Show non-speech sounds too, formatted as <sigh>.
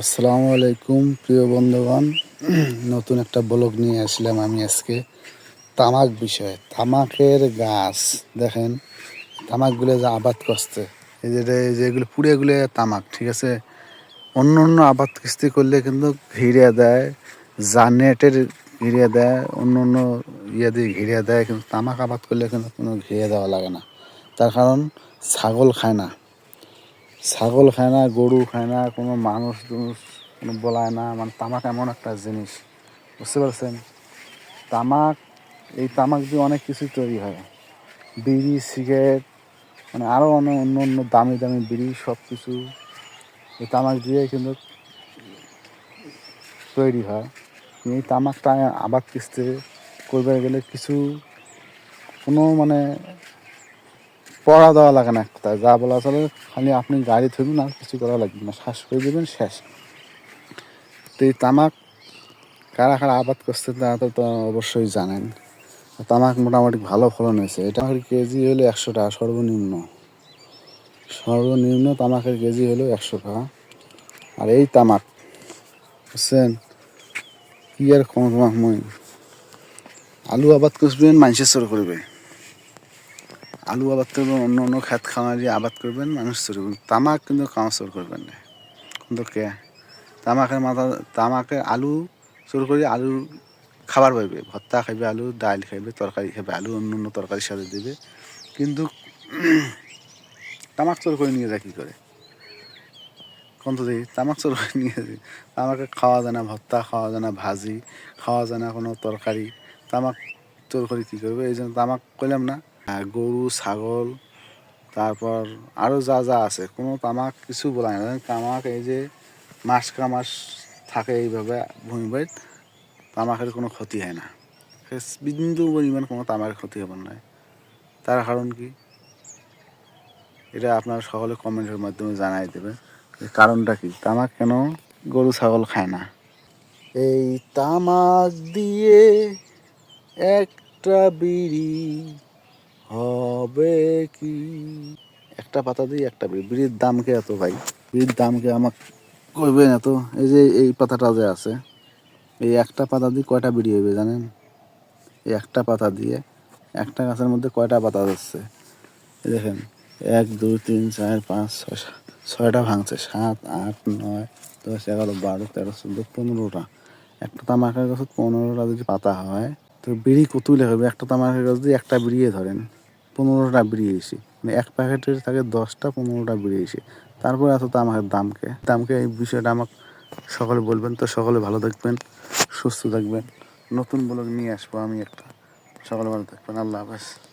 আসসালামু আলাইকুম, প্রিয় বন্ধুগণ। নতুন একটা ব্লগ নিয়ে আসলাম আমি আজকে। তামাক বিষয়ে, তামাকের গাছ, দেখেন, তামাকগুলো যে আবাদ করছে, এই যে এই যেগুলো পুড়েগুলো তামাক, ঠিক আছে? অন্য অন্য আবাদ কিস্তি করলে কিন্তু ঘিরে দেয়, জানেটের ঘিরে দেয়, অন্য অন্য ইয়ে দিয়ে ঘিরে দেয়, কিন্তু তামাক আবাদ করলে কিন্তু কোনো ঘিরে দেওয়া লাগে না। তার কারণ ছাগল খায় না। ছাগল খায় না, গরু খায় না, কোনো মানুষ কোনো বলায় না। মানে তামাক এমন একটা জিনিস, বুঝতে পারছেন? তামাক, এই তামাক দিয়ে অনেক কিছু তৈরি হয়। বিড়ি, সিগারেট মানে আরও অনেক অন্য অন্য দামি দামি বিড়ি সব কিছু এই তামাক দিয়ে কিন্তু তৈরি হয়। এই তামাকটা আবাদ কিস্তি করবে গেলে কিছু কোনো মানে পড়া দেওয়া লাগে না। একটা যা বলা চলে, খালি আপনি গাড়ি ধরবেন আর কিছু করা লাগবে না। শ্বাস করে দেবেন, শেষ। তো এই তামাক কারা কারা আবাদ করছে তা তো অবশ্যই জানেন। তামাক মোটামুটি ভালো ফলন হয়েছে। এটা আমার কেজি হলো একশো টাকা, সর্বনিম্ন। সর্বনিম্ন তামাকের কেজি হলো একশো টাকা। আর এই তামাক, বুঝছেন? কি আর কম আলু আবাদ করবেন মানুষের সর করবে আলু আবাদ করবেন, অন্য অন্য খেত খামারি আবাদ করবেন, মানুষ চোর করবেন। তামাক কিন্তু কামা করবেন না। কিন্তু কে? তামাকের মাথা, তামাকে আলু চোর করে আলু খাবার পাইবে। ভত্তা খাইবে আলু ডাল খাইবে, তরকারি খাইবে আলু, অন্য অন্য তরকারির সাথে দেবে। কিন্তু <clears throat> তামাক চোর করে নিয়ে যায় কী করে? কোন তো দেখি, তামাক চোর করে নিয়ে যায়। তামাকে খাওয়া যায় না, ভর্তা খাওয়া যায় না, ভাজি খাওয়া যায় না কোনো তরকারি। তামাক চোর করে কী করবে? এই জন্য তামাক কইলাম না। গরু, ছাগল, তারপর আরও যা যা আছে। কোনো তামাক কিছু বলা হয় তামাক এই যে মাস কা মাস থাকে এইভাবে ভূমি বাড়িত তামাকের কোনো ক্ষতি হয় না। বিন্দু পরিমাণ কোনো তামাকের ক্ষতি হবে না। তার কারণ কি? এটা আপনারা সকলে কমেন্টের মাধ্যমে জানাই এর কারণটা কি? তামাক কেন গরু, ছাগল খায় না? এই তামাক দিয়ে একটা বিড়ি হবে কি? একটা পাতা দিয়ে একটা বিড়ি। বিড়ির দাম কে এত ভাই? বিড়ির দাম কে আমাক কইবেন এত? এই যে এই পাতাটা যে আছে, এই একটা পাতা দিয়ে কয়টা বিড়ি হইবে জানেন? এই একটা পাতা দিয়ে একটা গাছের মধ্যে কয়টা পাতা যাচ্ছে? দেখেন, এক, দুই, তিন, চার, পাঁচ, ছয় ছয়টা ভাঙছে। সাত, আট, নয়, দশ, এগারো, বারো, তেরো, চোদ্দ, পনেরোটা। একটা তামাকের গাছত পনেরোটা যদি পাতা হয়, তো বিড়ি কতুলে হবে একটা তামাকের গাছ দিয়ে একটা বিড়িয়ে ধরেন। পনেরোটা বেরিয়েছে মানে এক প্যাকেটের থাকে দশটা পনেরোটা বেরিয়েছে তারপরে এত আমাকে দামকে। দামকে এই বিষয়টা আমাকে সকলে বলবেন তো সকলে ভালো থাকবেন, সুস্থ থাকবেন। নতুন ব্লগ নিয়ে আসব আমি একটা। সকলে ভালো থাকবেন। আল্লাহ হাফেজ।